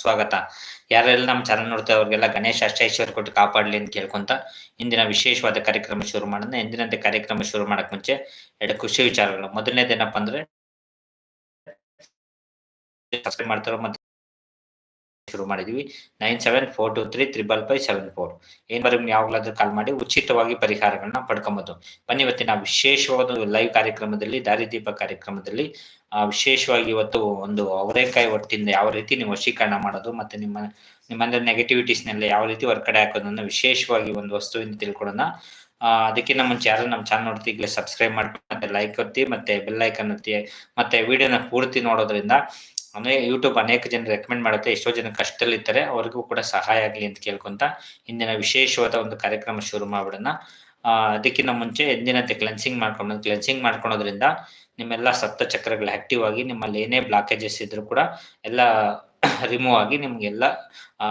ಸ್ವಾಗತ. ಯಾರೆಲ್ಲ ನಮ್ಮ ಚಾನಲ್ ನೋಡ್ತಾರೆ ಅವ್ರಿಗೆಲ್ಲ ಗಣೇಶ ಅಷ್ಟೈಶ್ವರ್ ಕೊಟ್ಟು ಕಾಪಾಡಲಿ ಅಂತ ಕೇಳ್ಕೊಂತ ಇಂದಿನ ವಿಶೇಷವಾದ ಕಾರ್ಯಕ್ರಮ ಶುರು ಮಾಡೋಣ. ಎಂದಿನಂತೆ ಕಾರ್ಯಕ್ರಮ ಶುರು ಮಾಡಕ್ ಮುಂಚೆ ಎರಡು ಖುಷಿ ವಿಚಾರಗಳು. ಮೊದಲನೇದೇನಪ್ಪ ಅಂದ್ರೆ ಸಬ್ಸ್ಕ್ರೈಬ್ ಮಾಡ್ತಾರೋ ಮತ್ತೆ ಶುರು ಮಾಡಿದೀವಿ. Nine seven four two three triple five seven four ಏನ್ ಯಾವಾಗಲಾದ್ರೂ ಕಾಲ್ ಮಾಡಿ ಉಚಿತವಾಗಿ ಪರಿಹಾರಗಳನ್ನ ಪಡ್ಕೊಬಹುದು ಬನ್ನಿ ಇವತ್ತಿನ ವಿಶೇಷವಾದ ಲೈವ್ ಕಾರ್ಯಕ್ರಮದಲ್ಲಿ, ದಾರಿದೀಪ ಕಾರ್ಯಕ್ರಮದಲ್ಲಿ ವಿಶೇಷವಾಗಿ ಇವತ್ತು ಒಂದು ಅವರೇಕಾಯಿ ಒಟ್ಟಿಂದ ಯಾವ ರೀತಿ ನೀವು ವಶೀಕರಣ ಮಾಡೋದು ಮತ್ತೆ ನಿಮ್ಮ, ನಿಮ್ಮಂದ್ರೆ ನೆಗೆಟಿವಿಟೀಸ್ನೆಲ್ಲ ಯಾವ ರೀತಿ ಹೊರಗಡೆ ಹಾಕೋದನ್ನ ವಿಶೇಷವಾಗಿ ಒಂದು ವಸ್ತುವಿಂದ ತಿಳ್ಕೊಳ್ಳೋಣ. ಅದಕ್ಕಿಂತ ಮುಂಚೆ ಯಾರು ನಮ್ಮ ಚಾನಲ್ ನೋಡ್ತಿ ಈಗಲೇ ಸಬ್ಸ್ಕ್ರೈಬ್ ಮಾಡ್ಕೊಂಡು ಮತ್ತೆ ಲೈಕ್ ಒತ್ತಿ, ಮತ್ತೆ ಬೆಲ್ ಐಕನ್ ಒತ್ತಿ, ಮತ್ತೆ ವಿಡಿಯೋನ ಪೂರ್ತಿ ನೋಡೋದ್ರಿಂದ ಅಂದ್ರೆ ಯೂಟ್ಯೂಬ್ ಅನೇಕ ಜನ ರೆಕಮೆಂಡ್ ಮಾಡುತ್ತೆ. ಎಷ್ಟೋ ಜನ ಕಷ್ಟದಲ್ಲಿರ್ತಾರೆ. ಅವ್ರಿಗೂ ಕೂಡ ಸಹಾಯ ಆಗಲಿ ಅಂತ ಕೇಳ್ಕೊಂತ ಇಂದಿನ ವಿಶೇಷವಾದ ಒಂದು ಕಾರ್ಯಕ್ರಮ ಶುರು ಮಾಡ್ಬಿಡೋಣ. ಅದಕ್ಕಿಂತ ಮುಂಚೆ ಎಂದಿನಂತೆ ಕ್ಲೆನ್ಸಿಂಗ್ ಮಾಡ್ಕೊಂಡು ಕ್ಲೆನ್ಸಿಂಗ್ ಮಾಡ್ಕೊಳೋದ್ರಿಂದ ನಿಮ್ಮೆಲ್ಲ ಸಪ್ತ ಚಕ್ರಗಳು ಆಕ್ಟಿವ್ ಆಗಿ ನಿಮ್ಮಲ್ಲಿ ಏನೇ ಬ್ಲಾಕೇಜಸ್ ಇದ್ರು ಕೂಡ ಎಲ್ಲ ರಿಮೂವ್ ಆಗಿ ನಿಮ್ಗೆಲ್ಲ, ಆ,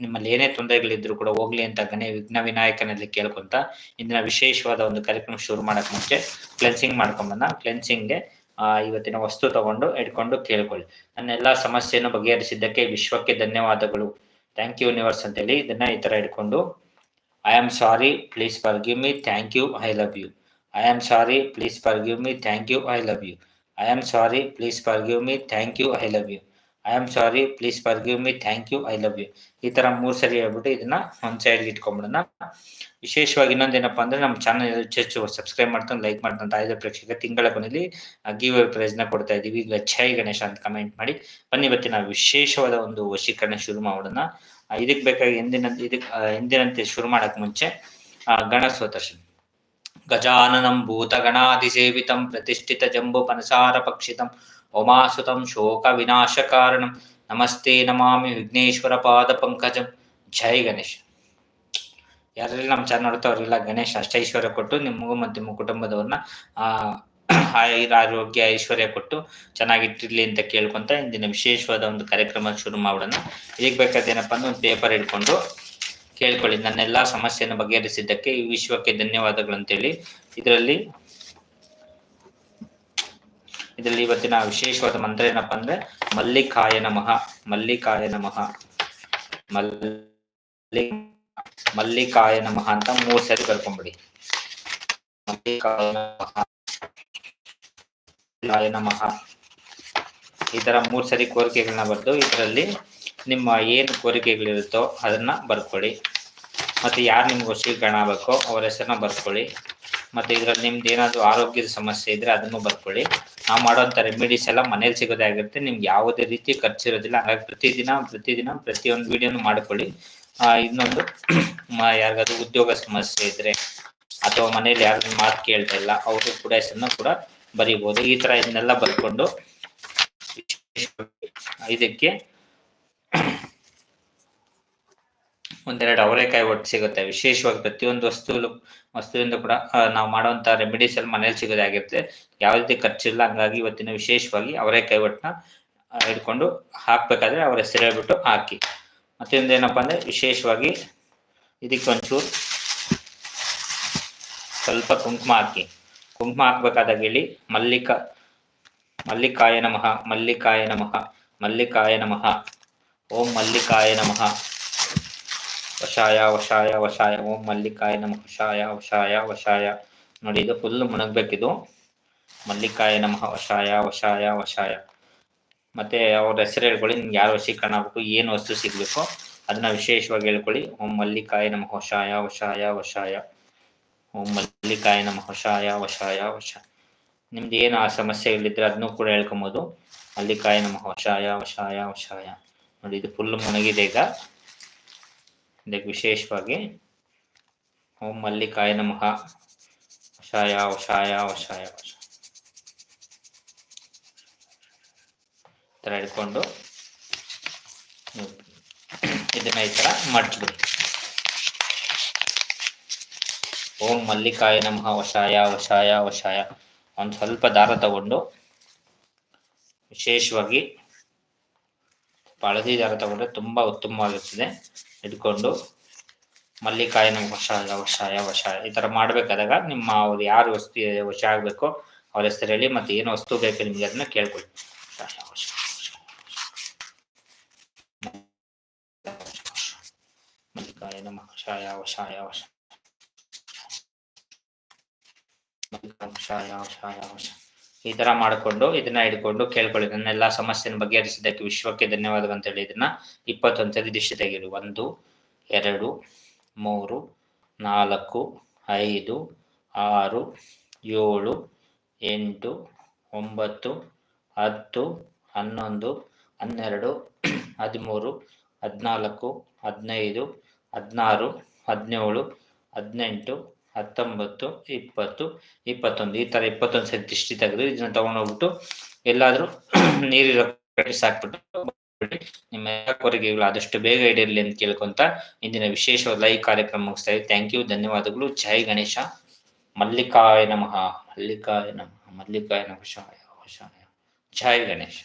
ನಿಮ್ಮಲ್ಲಿ ಏನೇ ತೊಂದರೆಗಳಿದ್ರು ಕೂಡ ಹೋಗ್ಲಿ ಅಂತ ಗಣೇ ವಿಘ್ನ ವಿನಾಯಕನಲ್ಲಿ ಕೇಳ್ಕೊಂತ ಇಂದಿನ ವಿಶೇಷವಾದ ಒಂದು ಕಾರ್ಯಕ್ರಮ ಶುರು ಮಾಡಕ್ ಮುಂಚೆ ಕ್ಲೆನ್ಸಿಂಗ್ ಮಾಡ್ಕೊಂಬನ್ನ ಕ್ಲೆನ್ಸಿಂಗ್ಗೆ ಆ, ಇವತ್ತಿನ ವಸ್ತು ತಗೊಂಡು ಇಟ್ಕೊಂಡು ಕೇಳ್ಕೊಳ್ಳಿ. ನನ್ನ ಎಲ್ಲಾ ಸಮಸ್ಯೆಯನ್ನು ಬಗೆಹರಿಸಿದ್ದಕ್ಕೆ ವಿಶ್ವಕ್ಕೆ ಧನ್ಯವಾದಗಳು. ಥ್ಯಾಂಕ್ ಯು ಯೂನಿವರ್ಸ್ ಅಂತೇಳಿ ಇದನ್ನ ಈ ತರ ಇಟ್ಕೊಂಡು I am sorry please forgive me thank you I love you I am sorry please forgive me thank you I love you I am sorry please forgive me thank you I love you I am sorry please forgive me thank you I love you ಈ ತರ ಮೂರ್ ಸರಿ ಹೇಳ್ಬಿಟ್ಟು ಇದನ್ನ ಒಂದ್ side ಇಟ್ಕೊಂಡ್ಬಿಡೋಣ. ವಿಶೇಷವಾಗಿ ಇನ್ನೊಂದೇನಪ್ಪ ಅಂದ್ರೆ ನಮ್ಮ ಚಾನಲ್ ಹೆಚ್ಚು ಸಬ್ಸ್ಕ್ರೈಬ್ ಮಾಡ್ಕೊಂಡು ಲೈಕ್ ಮಾಡ್ತಂತ ಆಯ್ದ ಪ್ರೇಕ್ಷಕ ತಿಂಗಳ ಕೊನೆಯಲ್ಲಿ ಗಿವ್ ಪ್ರೈಸ್ನ ಕೊಡ್ತಾ ಇದೀವಿ ಈಗ ಛಾಯ್ ಗಣೇಶ ಅಂತ ಕಮೆಂಟ್ ಮಾಡಿ. ಬನ್ನಿ ಇವತ್ತಿನ ವಿಶೇಷವಾದ ಒಂದು ವಶೀಕರಣ ಶುರು ಮಾಡೋಣ. ಇದಕ್ ಬೇಕಾಗಿ ಎಂದಿನ ಇದಕ್ ಎಂದಿನಂತೆ ಶುರು ಮಾಡಕ್ ಮುಂಚೆ ಆ, ಗಣಸ್ವತರ್ಶನ್ ಗಜಾನನಂ ಭೂತಗಣಾಧಿಸೇವಿತಂ ಪ್ರತಿಷ್ಠಿತ ಜಂಬು ಪನಸಾರ ಪಕ್ಷಿತಂ ಉಮಾಸುತಂ ಶೋಕ ವಿನಾಶ ಕಾರಣಂ ನಮಸ್ತೆ ನಮಾಮಿ ವಿಘ್ನೇಶ್ವರ ಪಾದ ಪಂಕಜಂ ಜೈ ಗಣೇಶ್ ಯಾರೆಲ್ಲ ನಮ್ಮ ಚಾನಲ್ ನೋಡ್ತಾ ಅವರೆಲ್ಲ ಗಣೇಶ ಅಷ್ಟೈಶ್ವರ್ಯ ಕೊಟ್ಟು ನಿಮಗೂ ಮತ್ತು ನಿಮ್ಮ ಕುಟುಂಬದವ್ರನ್ನ ಆಯುರ ಆರೋಗ್ಯ ಐಶ್ವರ್ಯ ಕೊಟ್ಟು ಚೆನ್ನಾಗಿಟ್ಟಿರ್ಲಿ ಅಂತ ಕೇಳ್ಕೊಂತ ಇಂದಿನ ವಿಶೇಷವಾದ ಒಂದು ಕಾರ್ಯಕ್ರಮ ಶುರು ಮಾಡೋಣ. ಇದಕ್ಕೆ ಬೇಕಾದೇನಪ್ಪ ಅಂದ್ರೆ ಒಂದು ಪೇಪರ್ ಹಿಡ್ಕೊಂಡು ಕೇಳ್ಕೊಳ್ಳಿ. ನನ್ನೆಲ್ಲ ಸಮಸ್ಯೆಯನ್ನು ಬಗೆಹರಿಸಿದ್ದಕ್ಕೆ ಈ ವಿಶ್ವಕ್ಕೆ ಧನ್ಯವಾದಗಳು ಅಂತೇಳಿ. ಇದರಲ್ಲಿ ಇದರಲ್ಲಿ ಇವತ್ತಿನ ವಿಶೇಷವಾದ ಮಂತ್ರ ಏನಪ್ಪಾ ಅಂದ್ರೆ ಮಲ್ಲಿಕಾಯ ನಮಃ ಮಲ್ಲಿಕಾಯ ನಮಃ. ಮಲ್ಲಿ ಮಲ್ಲಿಕಾಯ ನಮಃ ಅಂತ ಮೂರ್ ಸರಿ ಕರ್ಕೊಂಡ್ಬಿಡಿ ಮಲ್ಲಿಕಾಯ ನಮಃ, ಮಲ್ಲಿಕಾಯ ಈ ತರ ಮೂರ್ ಸರಿ ಕೋರಿಕೆಗಳನ್ನ ಬರೆದು ಇದರಲ್ಲಿ ನಿಮ್ಮ ಏನು ಕೋರಿಕೆಗಳಿರುತ್ತೋ ಅದನ್ನ ಬರ್ಕೊಳ್ಳಿ. ಮತ್ತೆ ಯಾರು ನಿಮ್ಗೆ ವಶೀಕರಣ ಆಗಬೇಕೋ ಅವ್ರ ಹೆಸರನ್ನ ಬರ್ಕೊಳ್ಳಿ. ಮತ್ತೆ ಇದ್ರಲ್ಲಿ ನಿಮ್ದು ಏನಾದ್ರು ಆರೋಗ್ಯದ ಸಮಸ್ಯೆ ಇದ್ರೆ ಅದನ್ನು ಬರ್ಕೊಳ್ಳಿ. ನಾವು ಮಾಡೋಂಥ ರೆಮಿಡೀಸ್ ಎಲ್ಲ ಮನೇಲಿ ಸಿಗೋದೇ ಆಗಿರುತ್ತೆ. ನಿಮ್ಗೆ ಯಾವುದೇ ರೀತಿ ಖರ್ಚಿರೋದಿಲ್ಲ. ಹಾಗಾಗಿ ಪ್ರತಿದಿನ ಪ್ರತಿದಿನ ಪ್ರತಿಯೊಂದು ವಿಡಿಯೋನು ಮಾಡ್ಕೊಳ್ಳಿ. ಇನ್ನೊಂದು ಯಾರಿಗಾದ್ರೂ ಉದ್ಯೋಗ ಸಮಸ್ಯೆ ಇದ್ರೆ ಅಥವಾ ಮನೇಲಿ ಯಾರು ಮಾತು ಕೇಳ್ತಾ ಇಲ್ಲ, ಅವರು ಕೂಡ ಹೆಸರನ್ನ ಕೂಡ ಬರೀಬಹುದು ಈ ತರ ಇದನ್ನೆಲ್ಲ ಬರ್ಕೊಂಡು ಇದಕ್ಕೆ ಒಂದೆರಡು ಅವರೆಕಾಯಿ ಒಟ್ಟು ಸಿಗುತ್ತೆ. ವಿಶೇಷವಾಗಿ ಪ್ರತಿಯೊಂದು ವಸ್ತು ವಸ್ತುವಿಂದ ಕೂಡ ನಾವು ಮಾಡುವಂತ ರೆಮಿಡೀಸ್ ಎಲ್ಲ ಮನೇಲಿ ಸಿಗೋದೇ ಆಗಿರುತ್ತೆ. ಯಾವ ರೀತಿ ಖರ್ಚಿಲ್ಲ. ಹಂಗಾಗಿ ಇವತ್ತಿನ ವಿಶೇಷವಾಗಿ ಅವರೆಕಾಯಿ ಒಟ್ಟನ್ನ ಹಿಡ್ಕೊಂಡು ಹಾಕ್ಬೇಕಾದ್ರೆ ಅವ್ರ ಹೆಸರು ಹೇಳ್ಬಿಟ್ಟು ಹಾಕಿ. ಮತ್ತೊಂದು ಏನಪ್ಪಾ ಅಂದ್ರೆ ವಿಶೇಷವಾಗಿ ಇದಕ್ಕೆ ಒಂಚೂರು ಸ್ವಲ್ಪ ಕುಂಕುಮ ಹಾಕಿ. ಕುಂಕುಮ ಹಾಕ್ಬೇಕಾದಾಗ ಹೇಳಿ, ಮಲ್ಲಿಕ, ಮಲ್ಲಿಕಾಯ ನಮಃ ಮಲ್ಲಿಕಾಯ ನಮಃ ಮಲ್ಲಿಕಾಯ ನಮಃ, ಓಂ ಮಲ್ಲಿಕಾಯ ನಮಃ. ವಶಾಯ ವಶಾಯ ವಶಾಯ. ಓಂ ಮಲ್ಲಿಕಾಯ ನಮಃ. ವಶಾಯ ವಶಾಯ ವಶಾಯ. ನೋಡಿ, ಇದು ಫುಲ್ ಮುಣಗ್ಬೇಕಿದು. ಮಲ್ಲಿಕಾಯ ನಮಃ. ವಶಾಯ ವಶಾಯ ವಶಾಯ. ಮತ್ತೆ ಅವ್ರ ಹೆಸರು ಹೇಳ್ಕೊಳ್ಳಿ ನಿಮ್ಗೆ ಯಾರು ವಶೀಕರಣ ಆಗ್ಬೇಕು, ಏನು ವಸ್ತು ಸಿಗ್ಬೇಕು, ಅದನ್ನ ವಿಶೇಷವಾಗಿ ಹೇಳ್ಕೊಳ್ಳಿ. ಓಂ ಮಲ್ಲಿಕಾಯ ನಮಃ. ವಶಾಯ ವಶಾಯ ವಶಾಯ. ಓಂ ಮಲ್ಲಿಕಾಯ ನಮಃ. ವಶಾಯ ವಶಾಯ ವಶಾಯ. ನಿಮ್ದು ಏನು ಆ ಸಮಸ್ಯೆಗಳಿದ್ರೆ ಅದನ್ನು ಕೂಡ ಹೇಳ್ಕೊಬೋದು. ಮಲ್ಲಿಕಾಯ ನಮಃ. ವಶಾಯ ವಶಾಯ ವಶಾಯ. ನೋಡಿ, ಇದು ಫುಲ್ ಮುಣಗಿದೆ ಈಗ. ಇದಕ್ಕೆ ವಿಶೇಷವಾಗಿ ಓಂ ಮಲ್ಲಿಕಾಯ ನಮಃ. ಶಾಯ ಶಾಯ ವಶಾಯ ಈ ಥರ ಹಿಡ್ಕೊಂಡು ಇದನ್ನ ಈ ಥರ ಮಡ್ಚಿಬಿಡಿ ಓಂ ಮಲ್ಲಿಕಾಯ ನಮಃ ವಶಾಯ ವಶಾಯ ವಶಾಯ ಒಂದು ಸ್ವಲ್ಪ ದಾರ ತಗೊಂಡು ವಿಶೇಷವಾಗಿ ಹಳದಿ ದಾರ ತಗೊಂಡ್ರೆ ತುಂಬಾ ಉತ್ತಮವಾಗಿರ್ತದೆ. ಹಿಡ್ಕೊಂಡು ಮಲ್ಲಿಕಾಯಿನ ವಶಾಯ ವಶಾಯ ವಶಾಯ ಈ ಥರ ಮಾಡಬೇಕಾದಾಗ ನಿಮ್ಮ ಅವ್ರು ಯಾರು ವಸ್ತು, ವಶ ಆಗಬೇಕೋ ಅವ್ರ ಹೆಸರು ಹೇಳಿ ಮತ್ತು ಏನು ವಸ್ತು ಬೇಕು ನಿಮಗೆ ಅದನ್ನ ಕೇಳ್ಕೊಳ್ಳಿ. ಮಲ್ಲಿಕಾಯ ನಮಃ ಶಾಯ ವಶಾಯ ವಶ ವಶಾಯ ಈ ತರ ಮಾಡಿಕೊಂಡು ಇದನ್ನ ಹಿಡ್ಕೊಂಡು ಕೇಳ್ಕೊಳ್ಳಿ. ನನ್ನ ಎಲ್ಲಾ ಸಮಸ್ಯೆನ ಬಗೆಹರಿಸಿದ್ದಕ್ಕೆ ವಿಶ್ವಕ್ಕೆ ಧನ್ಯವಾದಗಳು ಅಂತ ಹೇಳಿ ಇದನ್ನ ಇಪ್ಪತ್ತೊಂದು ಸರಿ ದಿಶೆ ಒಂದು, ಎರಡು, ಮೂರು, ನಾಲ್ಕು, ಐದು, ಆರು, ಏಳು, ಎಂಟು, ಒಂಬತ್ತು, ಹತ್ತು, ಹನ್ನೊಂದು, ಹನ್ನೆರಡು, ಹದಿಮೂರು, ಹದಿನಾಲ್ಕು, ಹದಿನೈದು, ಹದಿನಾರು, ಹದಿನೇಳು, ಹದಿನೆಂಟು ಹತ್ತೊಂಬತ್ತು, ಇಪ್ಪತ್ತು, ಇಪ್ಪತ್ತೊಂದು. ಈ ಥರ ಇಪ್ಪತ್ತೊಂದು ಸರಿ ದಿಷ್ಟಿ ತೆಗೆದು ಇದನ್ನ ತಗೊಂಡೋಗ್ಬಿಟ್ಟು ಎಲ್ಲಾದರೂ ನೀರಿರೋ ಹಾಕ್ಬಿಟ್ಟು ನಿಮ್ಮ ಎಲ್ಲ ಕೋರಿಕೆಗಳು ಆದಷ್ಟು ಬೇಗ ಇಡಿರಲಿ ಅಂತ ಕೇಳ್ಕೊಂತ ಇಂದಿನ ವಿಶೇಷವಾದ ಲೈವ್ ಕಾರ್ಯಕ್ರಮ ಮುಗಿಸ್ತಾ ಇದ್ದೀವಿ ಥ್ಯಾಂಕ್ ಯು ಧನ್ಯವಾದಗಳು. ಜೈ ಗಣೇಶ. ಮಲ್ಲಿಕಾಯ ನಮಃ. ಮಲ್ಲಿಕಾಯ ನಮಃ. ಮಲ್ಲಿಕಾಯ ನಮಃ. ಶಾಯ ಶಾಯ. ಜೈ ಗಣೇಶ.